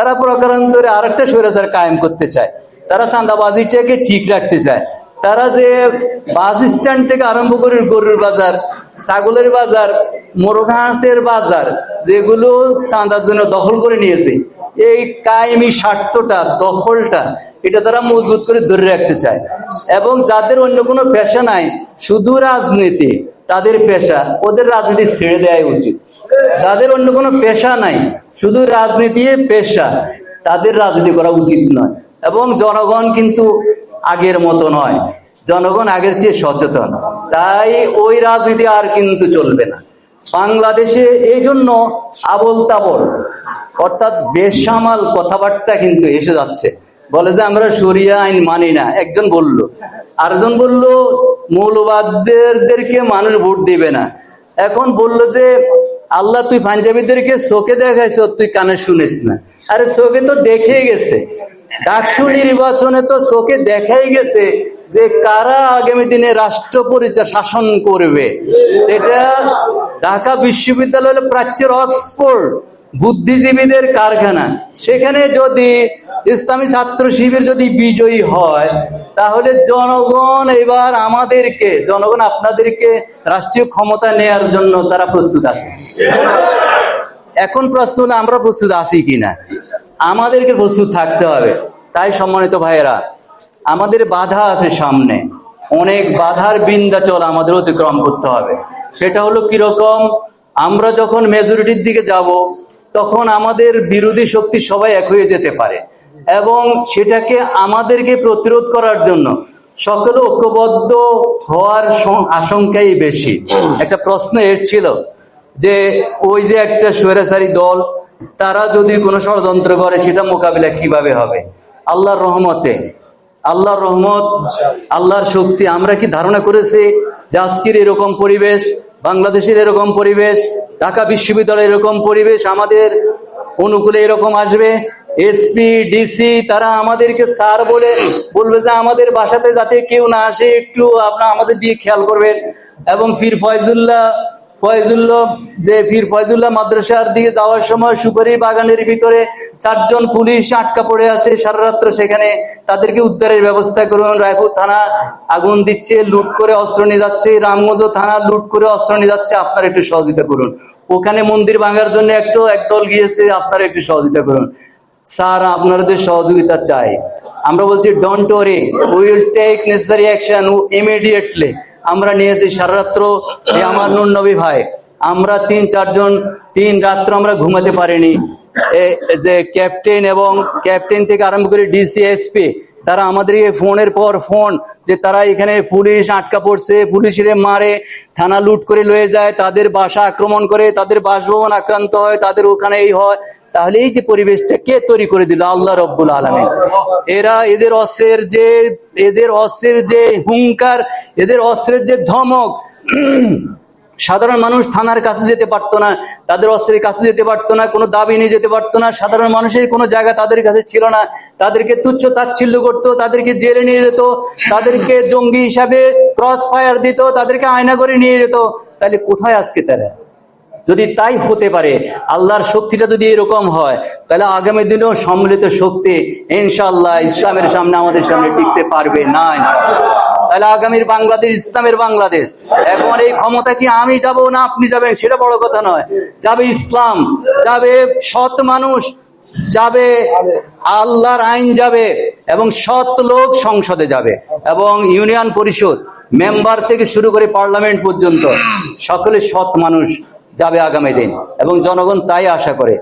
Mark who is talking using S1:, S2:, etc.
S1: তারা প্রকারান্তরে আরেকটা স্বৈরাচার কায়েম করতে চায়। তারা চাঁদাবাজিটাকে ঠিক রাখতে চায়। তারা যে বাস স্ট্যান্ড থেকে আরম্ভ করে গরুর বাজার, ছাগলের বাজার মোরঘাটের বাজার, যেগুলো চাঁদার জন্য দখল করে নিয়েছে, এই কায়েমি স্বার্থটা, দখলটা, এটা তারা মজবুত করে ধরে রাখতে চায়। এবং যাদের অন্য কোনো পেশা নাই, শুধু রাজনীতি তাদের পেশা, ওদের রাজনীতি ছেড়ে দেওয়াই উচিত। তাদের অন্য কোনো পেশা নাই, শুধু রাজনীতি পেশা। তাদের রাজনীতি করা উচিত নয়। এবং জনগণ কিন্তু আগের মতো নয়। জনগণ আগের চেয়ে সচেতন। তাই ওই রাজনীতি আর কিন্তু চলবে না। বাংলাদেশে এই জন্য আবল তাবল, অর্থাৎ বেসামাল কথাবার্তা কিন্তু এসে যাচ্ছে। বলে যে, আমরা সরিয়া আইন মানি না। একজন বলল। আরেকজন বলল, মৌলবাদদেরকে মানুষ ভোট দিবে না। এখন বলল যে, আল্লাহ, তুই পাঞ্জাবিদেরকে চোখে দেখাইছ, তুই কানে শুনিস না। আরে, চোখে তো দেখে গেছে। ডাকসু নির্বাচনে তো চোখে দেখাই গেছে যে, কারা আগামী দিনে রাষ্ট্র পরিচয় শাসন করবে। সেটা ঢাকা বিশ্ববিদ্যালয় হলো প্রাচ্যের অক্সফোর্ড বুদ্ধিজীবীদের কারখানা। সেখানে যদি ইসলামী ছাত্র শিবির যদি বিজয়ী হয়, তাহলে জনগণ এবার আমাদেরকে, জনগণ আপনাদেরকে রাষ্ট্রীয় ক্ষমতা নেয়ার জন্য তারা প্রস্তুত আছে। এখন হলো, আমরা প্রস্তুত আছি কিনা? আমাদেরকে প্রস্তুত থাকতে হবে। তাই সম্মানিত ভাইয়েরা, আমাদের বাধা আছে সামনে। অনেক বাধার বিন্দাচল আমাদের অতিক্রম করতে হবে। সেটা হলো কীরকম? আমরা যখন মেজরিটির দিকে যাব, তখন আমাদের বিরোধী শক্তি সবাই এক হয়ে যেতে পারে। এবং সেটাকে আমাদেরকে প্রতিরোধ করার জন্য সকলে ঐক্যবদ্ধ হওয়ার আশঙ্কাই বেশি। একটা প্রশ্ন এসেছিল যে ওই যে একটা স্বৈরাচারী দল, তারা যদি কোনো ষড়যন্ত্র করে, সেটা মোকাবিলা কীভাবে হবে? আল্লাহর রহমতে, আল্লাহর রহমত, আল্লাহর শক্তি। আমরা কি ধারণা করেছি যে আজকের এরকম পরিবেশ, বাংলাদেশের এরকম পরিবেশ, ঢাকা বিশ্ববিদ্যালয়ের এরকম পরিবেশ, আমাদের অনুকূলে এরকম আসবে? এসপি, ডিসি, তারা আমাদেরকে স্যার বলে বলবে যে আমাদের বাসাতে যাতে কেউ না আসে, একটু আপনার আমাদের দিয়ে খেয়াল করবেন। এবং ফির ফয়জুল্লাহ ফয়জুল্লাহ, যে ফির ফয়জুল্লাহ মাদ্রাসার দিকে যাওয়ার সময় সুপারি বাগানের ভিতরে চারজন পুলিশ আটকা পড়ে আছে। সারা রাত্র সেখানে তাদেরকে উদ্ধারের ব্যবস্থা করুন। রায়পুর থানা আগুন দিচ্ছে, লুট করে অস্ত্র নিয়ে যাচ্ছে। রামগঞ্জ থানা লুট করে অস্ত্র নিয়ে যাচ্ছে। আপনারা একটু সহযোগিতা করুন। ওখানে মন্দির ভাঙার জন্য একটু একদল গিয়েছে, আপনারা একটু সহযোগিতা করুন। স্যার আপনাদের সহযোগিতা চাই। আমরা বলছি don't worry will take necessary action immediately আমরা নিয়েছি সারা রাত্র আমার নুন নবী ভাই। আমরা তিন, চারজন, তিন রাত্র আমরা ঘুমাতে পারিনি। যে ক্যাপ্টেন এবং ক্যাপ্টেন থেকে আরম্ভ করে ডিসিএসপি তারা আমাদেরকে ফোনের পর ফোন, যে তারা এখানে পুলিশ আটকা পড়ছে, পুলিশের মারে, থানা লুট করে লয়ে যায়, তাদের বাসা আক্রমণ করে, তাদের বাসভবন আক্রান্ত হয়, তাদের ওখানে এই হয়। তাহলে এই যে পরিবেশটা কে তৈরি করে দিল? আল্লাহ রব্বুল আলমী এরা এদের অস্ত্রের যে, এদের অস্ত্রের যে হুঙ্কার, এদের অস্ত্রের যে ধমক, সাধারণ মানুষ থানার কাছে যেতে পারতো না, তাদের অস্ত্রের কাছে যেতে পারতো না, কোনো দাবি নিয়ে যেতে পারতো না, সাধারণ মানুষের কোনো জায়গা তাদের কাছে ছিল না, তাদেরকে তুচ্ছ তাচ্ছিল্য করতো, তাদেরকে জেলে নিয়ে যেত, তাদেরকে জঙ্গি হিসাবে ক্রস ফায়ার দিত, তাদেরকে আয়না করে নিয়ে যেত, তাহলে কোথায় আজকে তারা? যদি তাই হতে পারে, আল্লাহর শক্তিটা যদি এরকম হয়, তাহলে আগামী দিনেও সম্মিলিত শক্তি ইনশাল্লাহ ইসলামের সামনে আমাদের সামনে টিকতে পারবে না তাহলে আগামীর বাংলাদেশ ইসলামের বাংলাদেশ। এখন এই ক্ষমতা কি আমি যাব না আপনি যাবেন? সেটা বড় কথা নয়। যাবে ইসলাম, যাবে সৎ মানুষ, যাবে আল্লাহর আইন যাবে এবং সৎ লোক সংসদে যাবে এবং ইউনিয়ন পরিষদ, মেম্বার থেকে শুরু করে পার্লামেন্ট পর্যন্ত সকলে সৎ মানুষ। যাবে আগামী দিন। এবং জনগণ তাই আশা করে।